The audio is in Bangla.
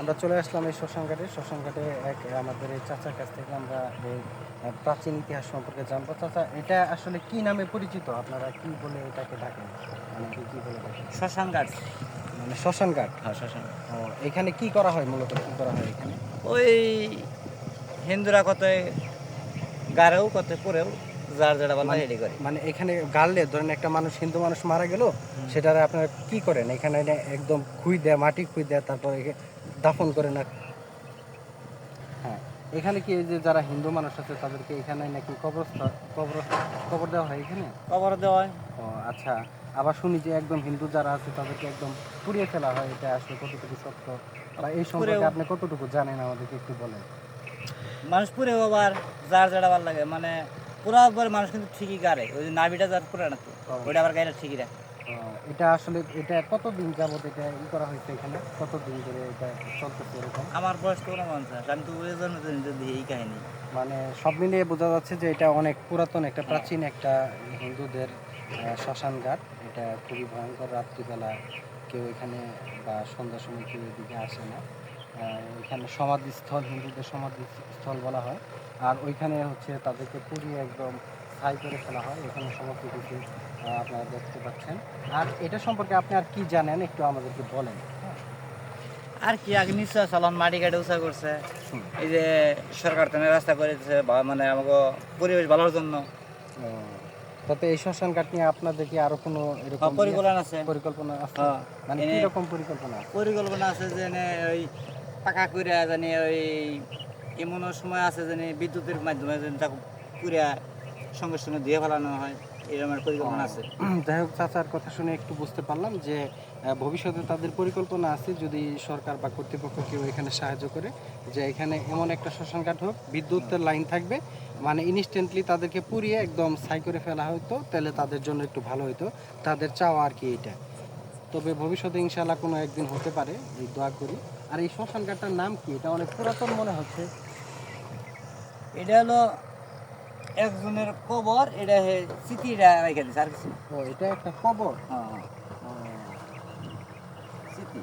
আমরা চলে আসলাম এই শ্মশানঘাটে। শ্মশানঘাটে এক আমাদের এই চাচার কাছ থেকে আমরা এই প্রাচীন ইতিহাস সম্পর্কে জানব। চাচা এটা আসলে কি নামে পরিচিত? আপনারা কি বলে এটাকে ডাকেন? মানে কি বলে ডাকেন? শ্মশান ঘাট মানে শ্মশানঘাট? হ্যাঁ শ্মশান ও এখানে কি করা হয় মূলত? কি করা হয় এখানে? ওই হিন্দুরা কত গারেও কত পরেও যার যেটা বলা মানে- করে। মানে এখানে গাড়লে ধরেন একটা মানুষ হিন্দু মানুষ মারা গেল সেটারে আপনারা কি করেন? এখানে একদম খুই দেয় মাটি খুই দেয় তারপর দাফন করে না হ্যাঁ এখানে কি যে যারা হিন্দু মানুষ আছে তাদেরকে এখানে নাকি কবরস্থ কবর কবর দেওয়া হয় এখানে? কবর দেওয়া হয়। ও আচ্ছা। আবার শুনি যে একদম হিন্দু যারা আছে তাদেরকে একদম পুড়িয়ে ফেলা হয় এটা আসলে কতটুকু সত্য? বা এই সম্পর্কে আপনি কতটুকু জানেন আমাদেরকে একটু বলেন? মানুষ পুরেও আবার যার যেটা ভালো লাগে মানে পুরো পরে মানুষ কিন্তু ঠিকই গারে ওই যে নাভিটা যার পুরা না তো ওইটা আবার গাড়িটা ঠিকই রাখে। এটা আসলে এটা কতদিন যাবত এটা ই করা হয়েছে এখানে? কতদিন ধরে এটা চলতেছে এরকম? আমার বয়স তো পঞ্চাশ আমি তো ওই যদি এই কাহিনী। মানে সব মিলিয়ে বোঝা যাচ্ছে যে এটা অনেক পুরাতন একটা প্রাচীন একটা হিন্দুদের শ্মশান ঘাট এটা খুবই ভয়ঙ্কর রাত্রিবেলা কেউ এখানে বা সন্ধ্যার সময় কেউ এদিকে আসে না। এখানে সমাধিস্থল হিন্দুদের সমাধিস্থল বলা হয়। আর ওইখানে হচ্ছে তাদেরকে পুড়িয়ে একদম ছাই করে ফেলা হয় এখানে সমস্ত কিছু আপনারা দেখতে পাচ্ছেন। আর এটা সম্পর্কে আপনি আর কি জানেন একটু আমাদেরকে বলেন। আর কি আগে নিশ্চয় চালান মাটি কাটে উঁচা করছে। এই যে সরকার তেনে রাস্তা করে দিচ্ছে মানে আমাকে পরিবেশ ভালোর জন্য। তাতে এই শ্মশান ঘাট নিয়ে আপনাদের কি আরও কোনো এরকম ইয়ে- পরিকল্পনা আছে। পরিকল্পনা আছে? হ্যাঁ মানে কি রকম পরিকল্পনা পরিকল্পনা আছে যে ওই পাকা করে জানি ওই এমন সময় আছে যে বিদ্যুতের মাধ্যমে যেন তাকে পুরা সঙ্গে সঙ্গে দিয়ে ফেলানো হয় এরকম পরিকল্পনা আছে। যাই হোক চাচার কথা শুনে একটু বুঝতে পারলাম যে ভবিষ্যতে তাদের পরিকল্পনা আছে যদি সরকার বা কর্তৃপক্ষ কেউ এখানে সাহায্য করে যে এখানে এমন একটা শ্মশান ঘাট হোক বিদ্যুতের লাইন থাকবে মানে ইনস্ট্যান্টলি তাদেরকে পুড়িয়ে একদম ছাই করে ফেলা হতো তাহলে তাদের জন্য একটু ভালো হতো তাদের চাওয়া আর কি এটা তবে ভবিষ্যতে ইনশাল্লাহ কোনো একদিন হতে পারে এই দোয়া করি। আর এই শ্মশান ঘাটটার নাম কি? এটা অনেক পুরাতন মনে হচ্ছে। এটা হলো একজনের কবর এটা হে স্মৃতিটা রেখে দিচ্ছে আর কিছু ও এটা একটা কবর? হ্যাঁ। স্মৃতি।